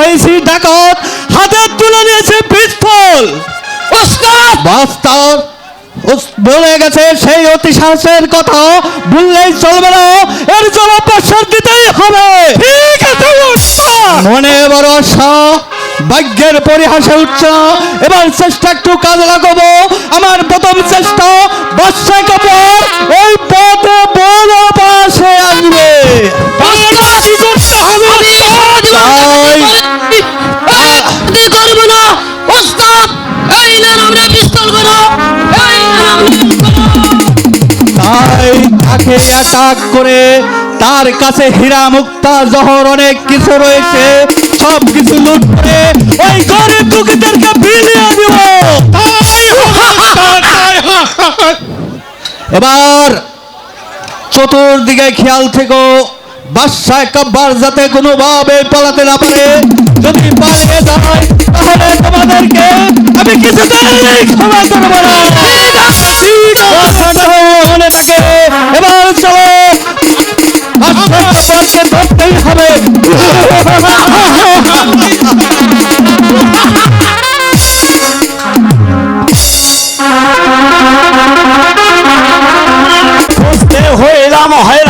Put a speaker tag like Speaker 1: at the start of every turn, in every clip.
Speaker 1: হয়েছি ডাকাত হাতে তুলে নিয়েছে পিস্তল। বাস্তব বলে গেছে সেই অতি সাহসের কথা ভুললেই চলবে না এর জন্য প্রসার দিতেই হবে।
Speaker 2: ঠিক আছে
Speaker 1: মনে বড় আশা ভাগ্যের পরিহাসে উচ্চ এবার চেষ্টা একটু কাজে লাগাবো। আমার প্রথম চেষ্টা বর্ষা কাপড় ওই পথে বড় পাশে আসবে।
Speaker 2: করতে হবে।
Speaker 1: তার কাছে হীরা মুক্তা, জহর অনেক কিছু রয়েছে। সব কিছু লুট করে ওই গরিব দুঃখীদেরকে বিলিয়ে দিব। এবার চতুর্দিকে খেয়াল থেকো। বাদশাহ কাব্বার যাতে কোনোভাবে পালাতে না পারে, যদি পালিয়ে যায়, তাহলে তোমাদেরকে আমি কিছুতেই ক্ষমা করব না। মনে থাকে
Speaker 3: হয়রান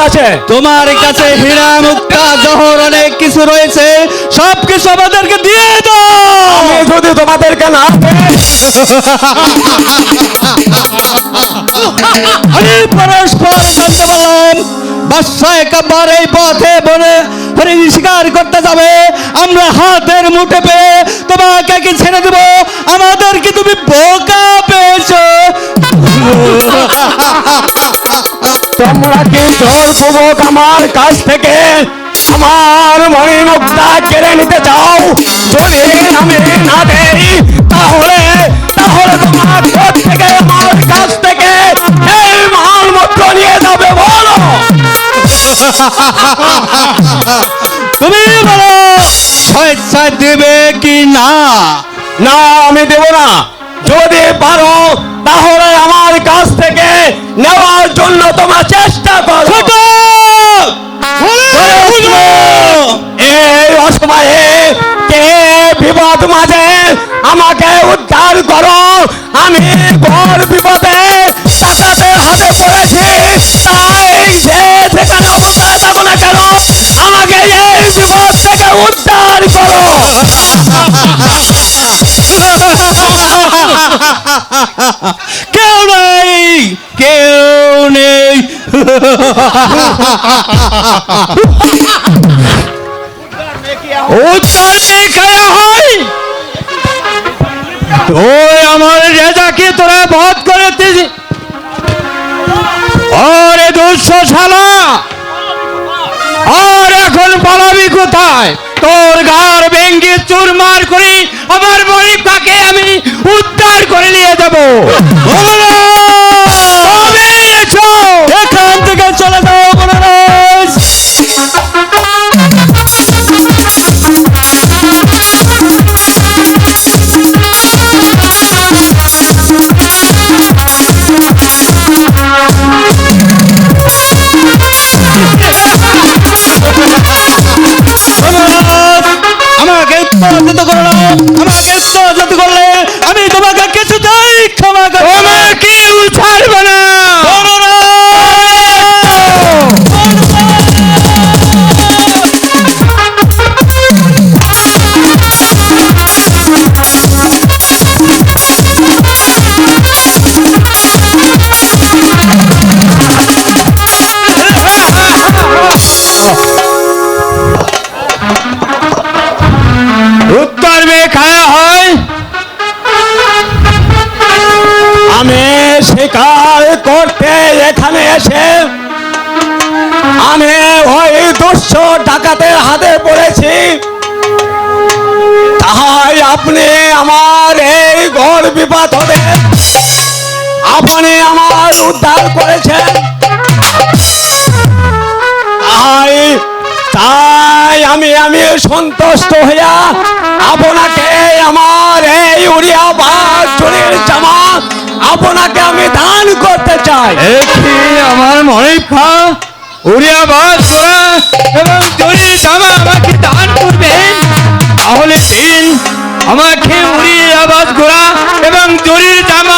Speaker 3: কাছে?
Speaker 1: তোমার কাছে হীরা মুক্তা জহর অনেক কিছু রয়েছে। সব কিছু আমাদেরকে দিয়ে দাও।
Speaker 3: আমি যদি তোমাদেরকে না
Speaker 1: আমি পরস্পর জানতে পারলাম। বাদশাহ কাব্বার এই পথে বনে হরিণ শিকার করতে যাবে। আমরা হাতের মুঠে পেয়ে তোমাকে কি ছেড়ে দেব। আমাদের কি তুমি বোকা পেয়েছ?
Speaker 3: তোমরা কি জোর পূর্বক আমার কাছ থেকে। আমার মণিমুক্তা কেড়ে নিতে চাও। যদি আমি না দেই তাহলে তাহলে তোমার থেকে আমার কাছ থেকে এই মালপত্র নিয়ে যাবে বলো।
Speaker 1: তুমি বলো স্বেচ্ছা দেবে কি না?
Speaker 3: না আমি দেব না। যদি পারো তাহলে আমার কাছ থেকে নেওয়ার জন্য তোমার চেষ্টা করো। এই অসময়ে কে বিপদ মাঝে আমাকে উদ্ধার করো? আমি ঘর বিপদে টাকাতে হাতে পড়েছি।
Speaker 1: কেউ নেই কেউ নেই
Speaker 3: হয়!
Speaker 1: ওই আমার রেজাকে তোরা বধ করেছিস। আরে দুঃস্থ শালা! আর এখন পালাবি কোথায়? তোর ঘর ভেঙ্গে চুরমার করি আমার আমি উদ্ধার করে নিয়ে যাব।
Speaker 3: শিকার করতে এখানে এসে আমি ওই দুশ্য ডাকাতের হাতে পড়েছি। তাহাই আপনি আমার এই ঘর বিপদ হবে আপনি আমার উদ্ধার করেছেন। তাহাই তাই আমি আমি সন্তুষ্ট হইয়া আপনাকে আমার এই উড়িয়া বাস চুরির জামা আপনাকে আমি দান করতে চাই।
Speaker 4: আমার মনে উড়িয়া বাস করা এবং জরির জামা আমাকে দান করবেন? তাহলে দিন আমাকে উড়িয়ে আবাজ ঘোরা এবং জরির জামা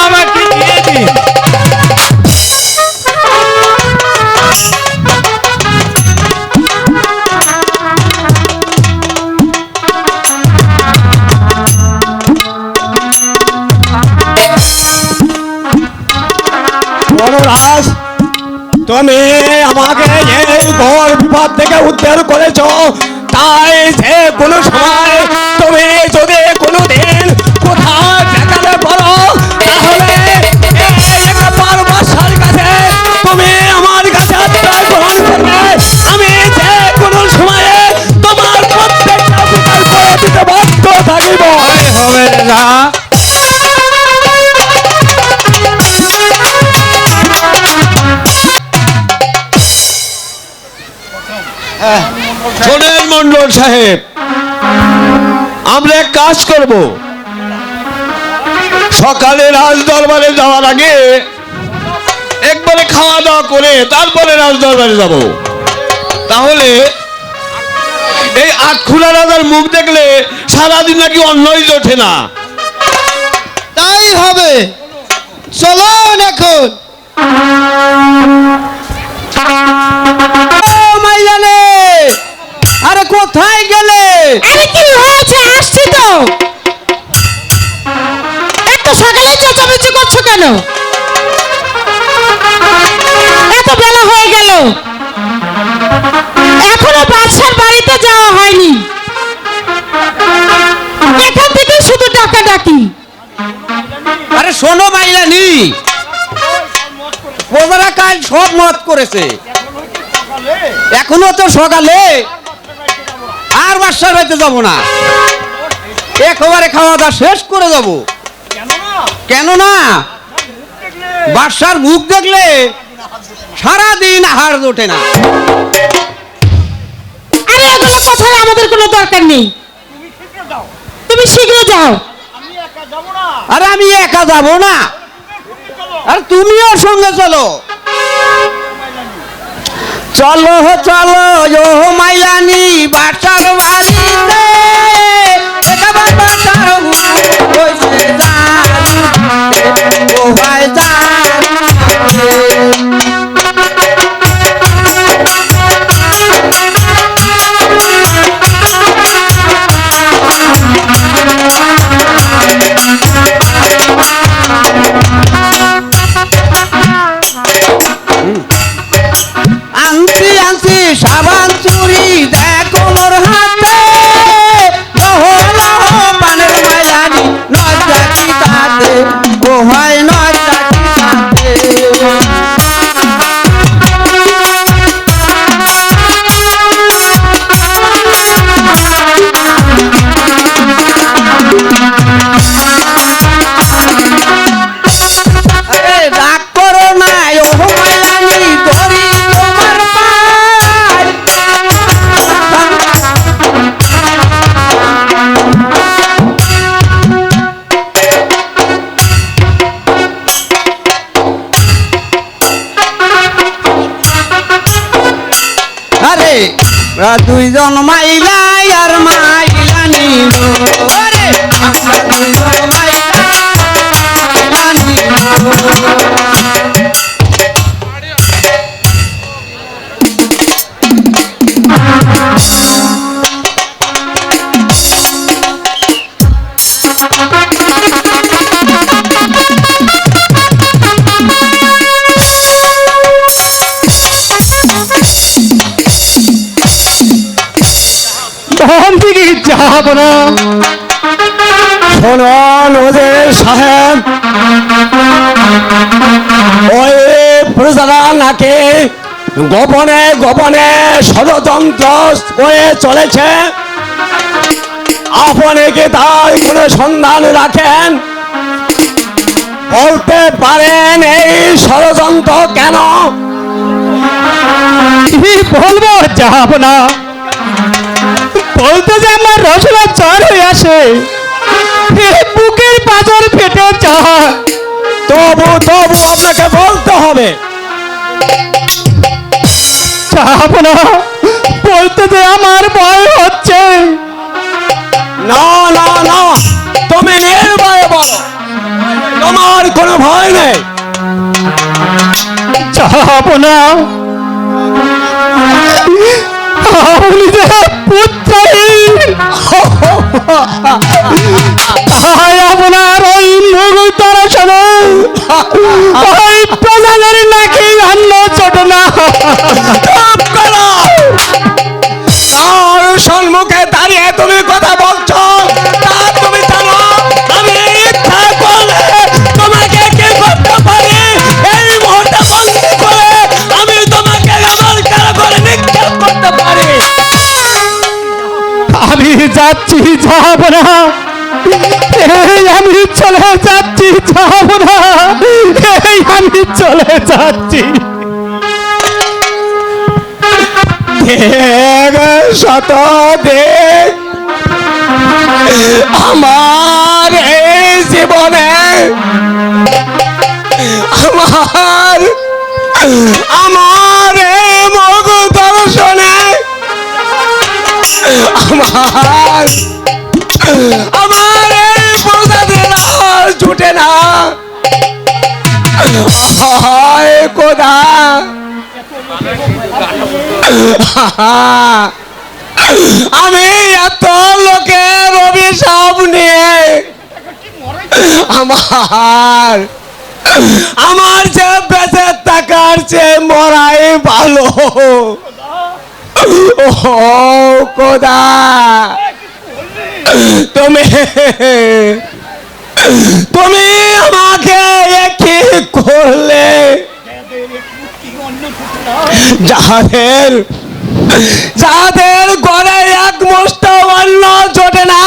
Speaker 3: বনরাজ তুমি আমাকে এই ঘর বিপদ থেকে উদ্ধার করেছ, তাই যে কোনো সময় তুমি যদি কোনো দিন কোথাও দেখাতে পারো তাহলে তুমি আমার কাছে আমি তোমার থাকিব।
Speaker 4: হবে না। সাহেব, আমরা এক কাজ করব। সকালে রাজ দরবারে যাওয়ার আগে একবারে খাওয়া দাওয়া করে তারপরে রাজ দরবারে যাব। তাহলে এই আটখুলা রাজার মুখ দেখলে সারাদিন নাকি অন্যই ওঠে না।
Speaker 5: তাই হবে। চলুন এখন।
Speaker 4: কোথায় গেলে?
Speaker 2: আরে কি হয়েছে? আসছি তো। এত সকালে চেঁচামেচি করছ কেন? এত বেলা হয়ে গেল। এখনও বাদশার বাড়িতে যাওয়া হয়নি। এখান থেকে শুধু ডাকা ডাকি।
Speaker 4: আরে শোনো মাইলানি প্রজারা কাল সব মত করেছে। এখনও তো সকালে। বাসার বাড়িতে যাব না। একেবারে খাওয়া দাওয়া শেষ করে যাব। কেন না বাসার মুখ দেখলে সারাদিন হাড় ওঠে না।
Speaker 2: আরে এগুলো কথায় আমাদের কোনো দরকার নেই। তুমি শীঘ্র যাও।
Speaker 4: আরে আমি একা যাব না। আর তুমিও সঙ্গে চলো। চলো চলো ও মাইলানি বাটার বাড়িতে
Speaker 3: நிதானமா যাব না শোনন ওদের সাহেব ওই প্রজারা নাকি গোপনে গোপনে ষড়যন্ত্র করে চলেছে। আপনি কি তার কোনো সন্ধান রাখেন। বলতে পারেন এই ষড়যন্ত্র কেন?
Speaker 6: বলব যাব না। বলতে যে আমার রসনা চার হয়ে আসে বুকের পাঁচর ফেটে যায়।
Speaker 3: তবু তবু আপনাকে বলতে হবে।
Speaker 6: যাব না বলতে যে আমার ভয় হচ্ছে।
Speaker 3: না না না তুমি নির্ভয়ে বলো। তোমার কোনো ভয় নেই।
Speaker 6: যাব না আপনার ওই মুখ দর্শনে ওই প্রজাদের নাকি অন্য ছোট না যাচ্ছি যাব না আমি চলে যাচ্ছি যাব না আমি চলে যাচ্ছি।
Speaker 3: শত দেখ আমার জীবনে আমার আমার আমার আমার এই প্রজাদের আর জুটে না। হায় কোদা। আমি এত লোকের অভিশাপ নিয়ে আমার আমার যে বেঁচে থাকার চেয়ে মরাই ভালো। ও তুমি তুমি আমাকে কি করলে। যাদের যাদের ঘরে এক মুষ্ট অন্ন জোটে না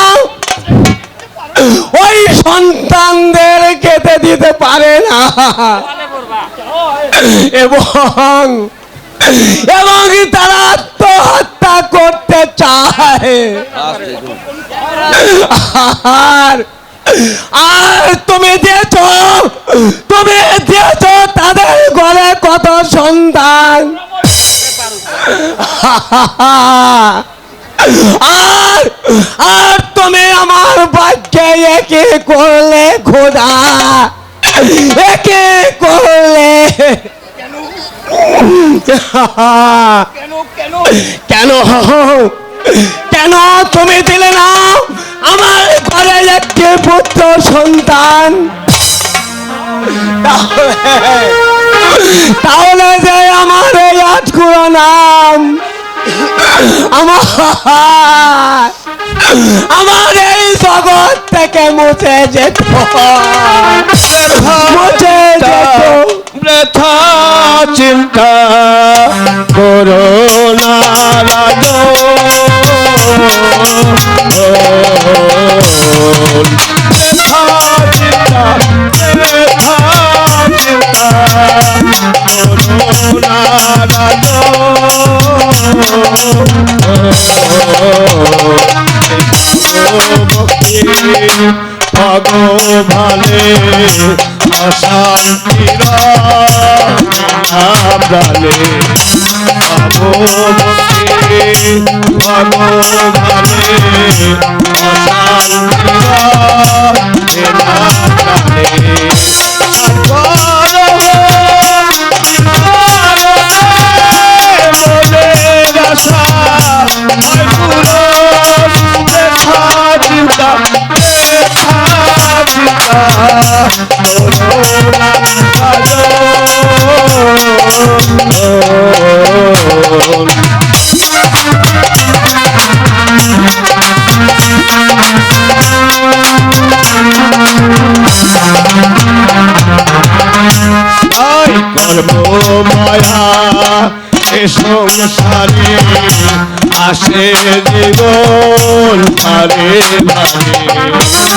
Speaker 3: ওই সন্তানদের খেতে দিতে পারে না। এবং এবং তারা আর আর তুমি দিয়েছ তুমি দিয়েছ তাদের ঘরে কত সন্তান। আর আর তুমি আমার ভাগ্যে একে করলে খোদা, একে করলে। কেন? কেন? তুমি দিলে না আমার ঘরে একটি পুত্র সন্তান? তাহলে- তাহলে যে আমার এই আটকুড়ো নাম আমার আমার এই জগৎ থেকে মুছে যেত। মুছে যেত।
Speaker 6: বৃথা চিন্তা করো না চিন্তা করো না রাজো। ভগবানে অশান্তিরা প্রাণে। ভগবতী ভগবানে অশান্তিরা
Speaker 3: জীবন ভারে ভারে।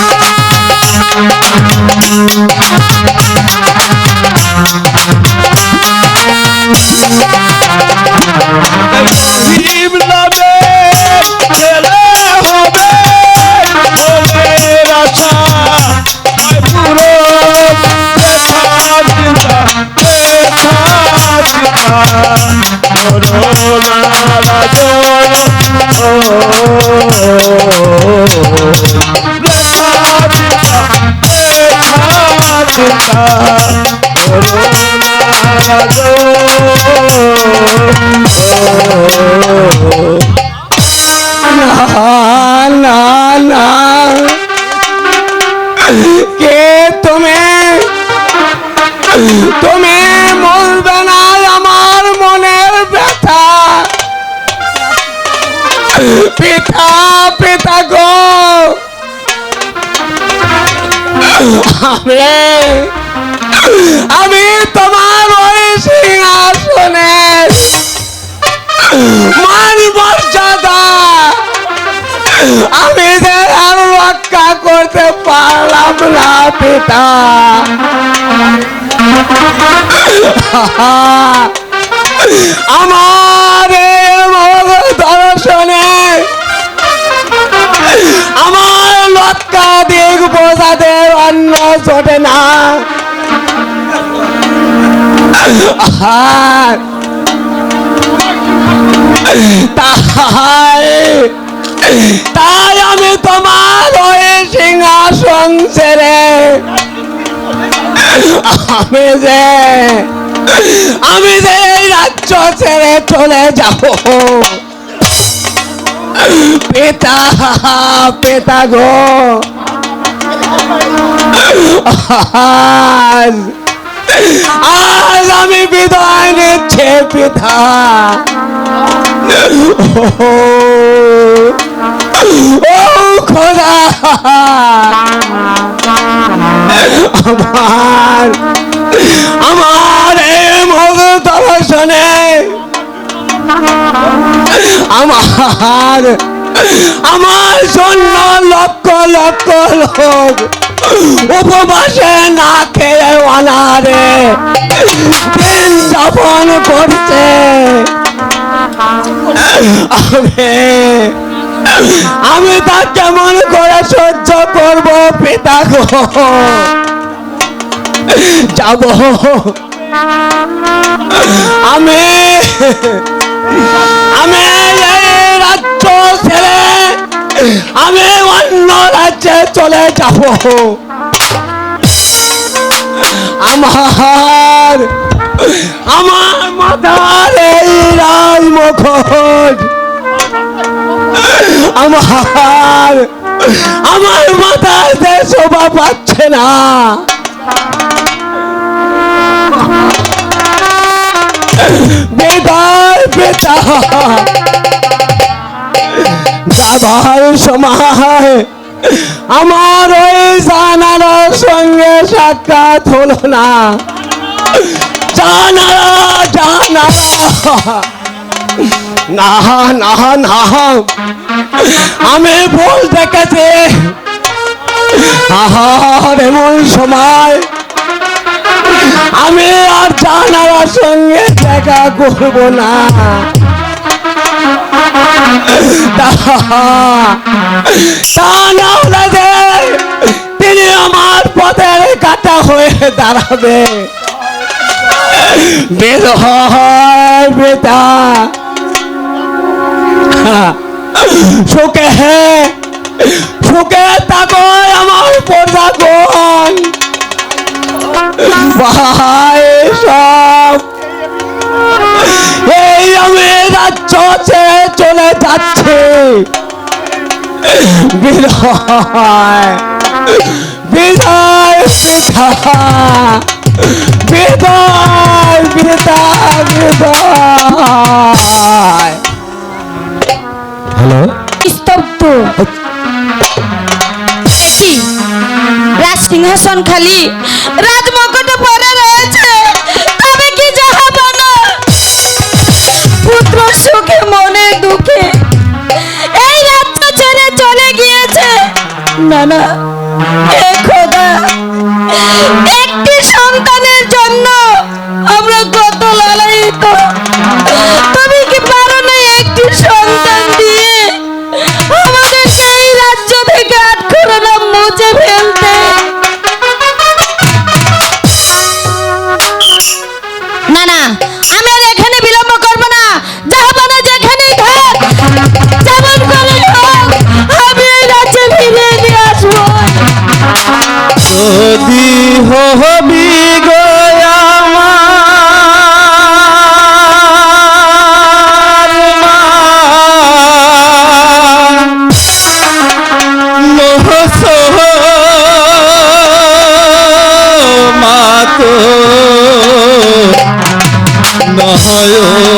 Speaker 3: তুমি বলবে না আমার মনের ব্যথা? পিতা পিতা গো। আমি তোমার ওই সিংহাসনের মান মর্যাদা আমি রক্ষা করতে পারলাম না, পিতা। আমার দর্শনে, আমার লক্ষাধিক বোঝাদের অন্য চটে না। আর ছেড়ে আমি যে আমি যে রাজ্য ছেড়ে চলে যাব। পিতা পিতা গো। আজ আমি বিদায় নিচ্ছে, পিতা। ও খোদা। আমার আমার এই মগ দর্শনে আমার আমার জন্য লক্ষ লক্ষ লোক উপবাসে না খেয়ে অনারে দিন যাপন করছে। আমি আমি তা কেমন করে সহ্য করব, পিতা গো? যাব। আমি আমি এই রাজ্য ছেড়ে আমি অন্য রাজ্যে চলে যাব। আমার আমার মাথার এই রাজ মুখোশ আমার আমার মাথাতে শোভা পাচ্ছে না। বেদার বেতা যাবার সময় আমার ওই জানার সঙ্গে সাক্ষাৎ হলো না। জানারা জানারা। আমি ভুল দেখেছি। আহার এমন সময়। আমি আর জানার সঙ্গে দেখা করব না। তিনি আমার পথের কাটা হয়ে দাঁড়াবে। বের হয়, বেটা। সুখে সুখে তাকো আমার প্রজাগণ। ভাই, সব। এই আমি রাজ্য চলে যাচ্ছে। বিদায় বিদায় বিদায় বিদায় হ্যালো
Speaker 2: স্তব্ধ কি রাজ সিংহাসন খালি। রাজমকুট आयो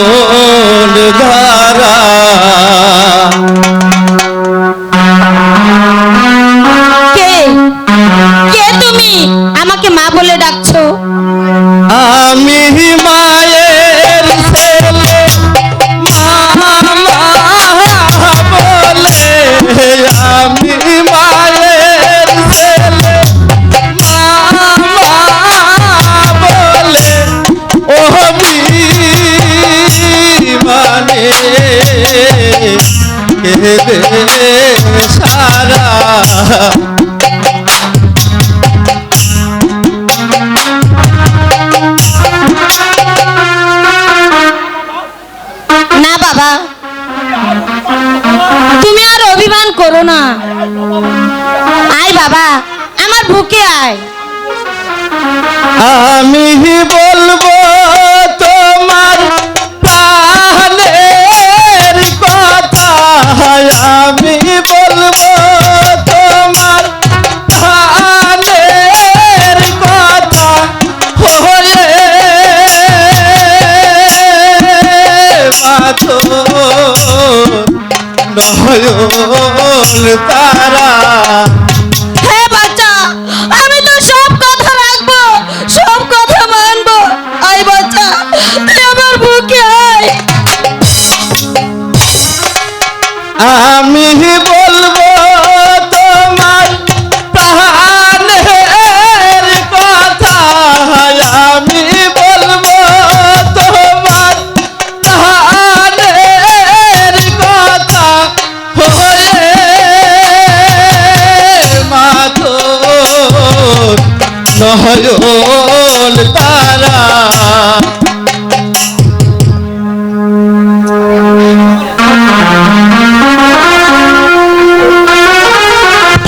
Speaker 2: মানে
Speaker 6: কেবে সারা
Speaker 2: না বাবা তুমি আর অভিমান করো না।
Speaker 6: নয়ন তারা নহয়ন তারা।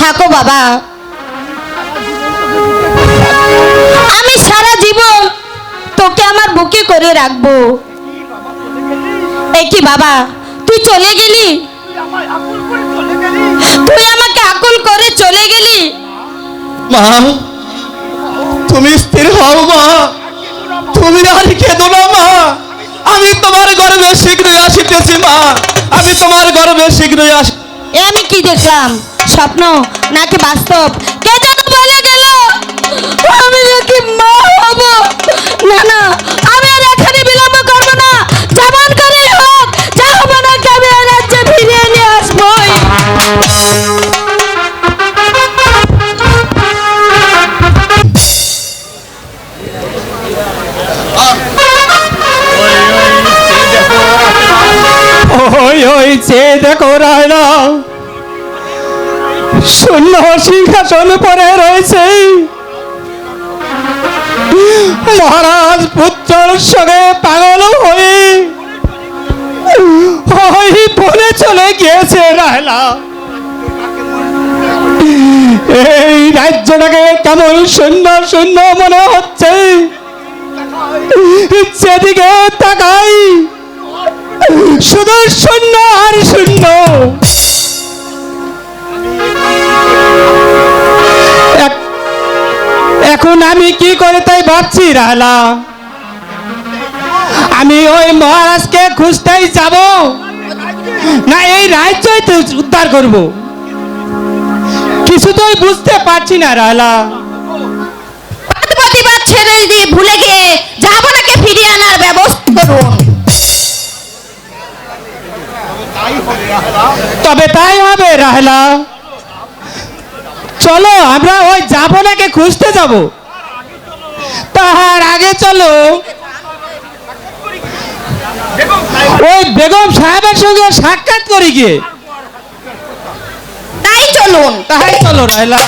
Speaker 2: থাকো বাবা। আমি সারা জীবন তোকে আমার বুকে করে রাখব। এ কি বাবা তুই চলে গেলি? তুই আমাকে আকুল করে চলে গেলি?
Speaker 6: মা তুমি স্থির হও মা। তুমি আর কেঁদো না মা। আমি তোমার গর্বে শীঘ্রই আসিতেছি মা। আমি তোমার গর্বে শীঘ্রই আসি
Speaker 2: এ আমি কি দেখলাম? স্বপ্ন নাকি বাস্তব? কে যেন বলে গেল? আমি নাকি মা হব? না না, আমি আর এখানে বিলম্ব করব না। যেমন
Speaker 7: রায়না শূন্য সিংহাসন পরে রয়েছে। মহারাজ পুত্রের সঙ্গে পাগল হয়ে বলে চলে গিয়েছে রায়লা। এই রাজ্যটাকে কেমন শূন্য শূন্য মনে হচ্ছে। যেদিকে তাকাই শুধু শূন্য আর শূন্য। এখন আমি কি করে তাই ভাবছি রাহলা আমি ওই মহারাজকে খুঁজতেই যাব, না এই রাজ্যই উদ্ধার করব? কিছু তো বুঝতে পারছি না রাহলা
Speaker 2: প্রতিবাদ ছেড়ে দিয়ে ভুলে গিয়ে যাব নাকি ফিরিয়ে আনার ব্যবস্থা করুন।
Speaker 7: তবে তাই হবে রাহলা। চলো আমরা ওই যাবনাকে খুঁজতে যাব। তাহার আগে চলো। ওই বেগম সাহেবের সঙ্গে সাক্ষাৎ করি গিয়ে
Speaker 2: তাই চলুন।
Speaker 7: তাহাই চলো রায়লা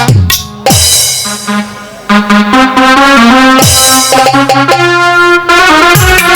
Speaker 2: ও